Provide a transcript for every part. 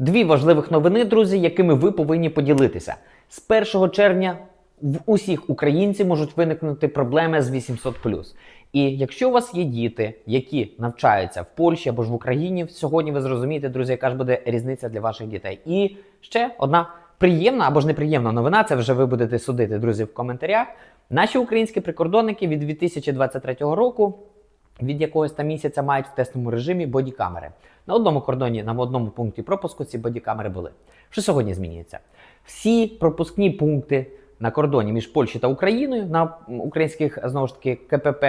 Дві важливих новини, друзі, якими ви повинні поділитися. З 1 червня в усіх українців можуть виникнути проблеми з 800 І якщо у вас є діти, які навчаються в Польщі або ж в Україні, сьогодні ви зрозумієте, друзі, яка ж буде різниця для ваших дітей. І ще одна приємна або ж неприємна новина. Це вже ви будете судити, друзі, в коментарях. Наші українські прикордонники від 2023 року від якогось там місяця мають в тестовому режимі бодікамери. На одному кордоні, на одному пункті пропуску ці бодікамери були. Що сьогодні змінюється? Всі пропускні пункти на кордоні між Польщею та Україною на українських знову ж таки КПП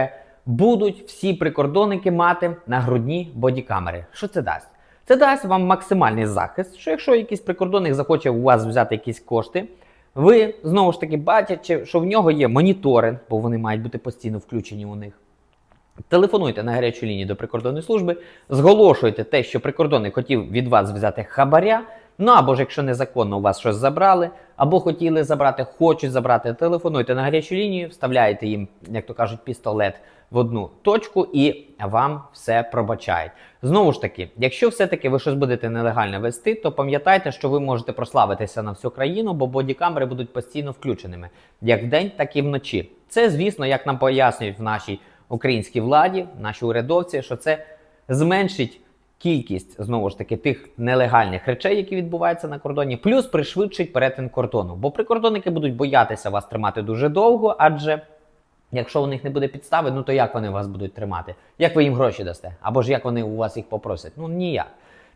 будуть всі прикордонники мати нагрудні бодікамери. Що це дасть? Це дасть вам максимальний захист, що якщо якийсь прикордонник захоче у вас взяти якісь кошти, ви знову ж таки бачите, що в нього є моніторинг, бо вони мають бути постійно включені у них. Телефонуйте на гарячу лінію до прикордонної служби, зголошуйте те, що прикордонник хотів від вас взяти хабаря. Ну або ж якщо незаконно у вас щось забрали, або хотіли забрати, хочуть забрати, телефонуйте на гарячу лінію, вставляєте їм, як то кажуть, пістолет в одну точку і вам все пробачають. Знову ж таки, якщо все-таки ви щось будете нелегально вести, то пам'ятайте, що ви можете прославитися на всю країну, бо бодікамери будуть постійно включеними як вдень, так і вночі. Це, звісно, як нам пояснюють в нашій українській владі, наші урядовці, що це зменшить кількість знову ж таки тих нелегальних речей, які відбуваються на кордоні, плюс пришвидшить перетин кордону. Бо прикордонники будуть боятися вас тримати дуже довго, адже якщо у них не буде підстави, ну то як вони вас будуть тримати? Як ви їм гроші дасте? Або ж як вони у вас їх попросять? Ну ніяк.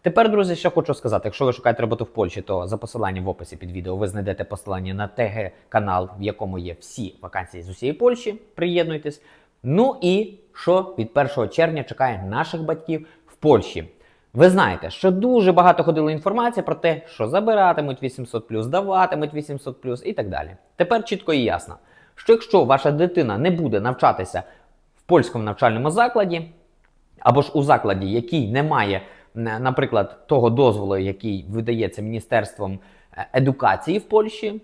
Тепер, друзі, що хочу сказати: якщо ви шукаєте роботу в Польщі, то за посиланням в описі під відео ви знайдете посилання на ТГ канал, в якому є всі вакансії з усієї Польщі. Приєднуйтесь. Ну і що від 1 червня чекає наших батьків в Польщі? Ви знаєте, що дуже багато ходило інформації про те, що забиратимуть 800 даватимуть 800 і так далі. Тепер чітко і ясно, що якщо ваша дитина не буде навчатися в польському навчальному закладі, або ж у закладі, який не має, наприклад, того дозволу, який видається Міністерством е, едукації в Польщі,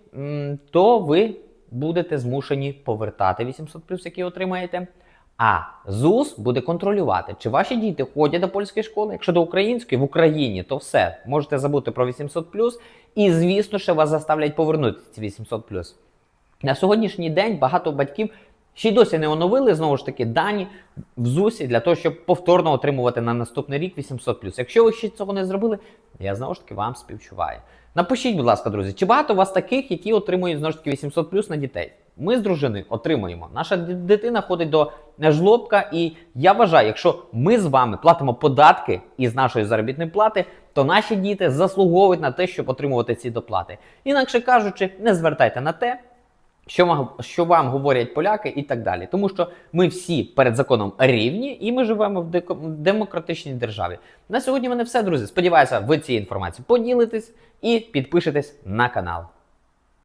то ви будете змушені повертати 800 який отримаєте. А ЗУС буде контролювати, чи ваші діти ходять до польської школи. Якщо до української в Україні, то все можете забути про 800 і звісно, що вас заставлять повернути ці 800 на сьогоднішній день багато батьків ще й досі не оновили знову ж таки дані в ЗУСі для того, щоб повторно отримувати на наступний рік 800 Якщо ви ще цього не зробили, я знову ж таки вам співчуваю. Напишіть, будь ласка, друзі, чи багато у вас таких, які отримують знову ж таки 800 на дітей? Ми з дружиною отримуємо. Наша дитина ходить до жлобка, і я вважаю, якщо ми з вами платимо податки із нашої заробітної плати, то наші діти заслуговують на те, щоб отримувати ці доплати. Інакше кажучи, не звертайте на те, що що вам говорять поляки і так далі. Тому що ми всі перед законом рівні і ми живемо в демократичній державі. На сьогодні мене все, друзі. Сподіваюся, ви цією інформацією поділитесь і підпишетесь на канал.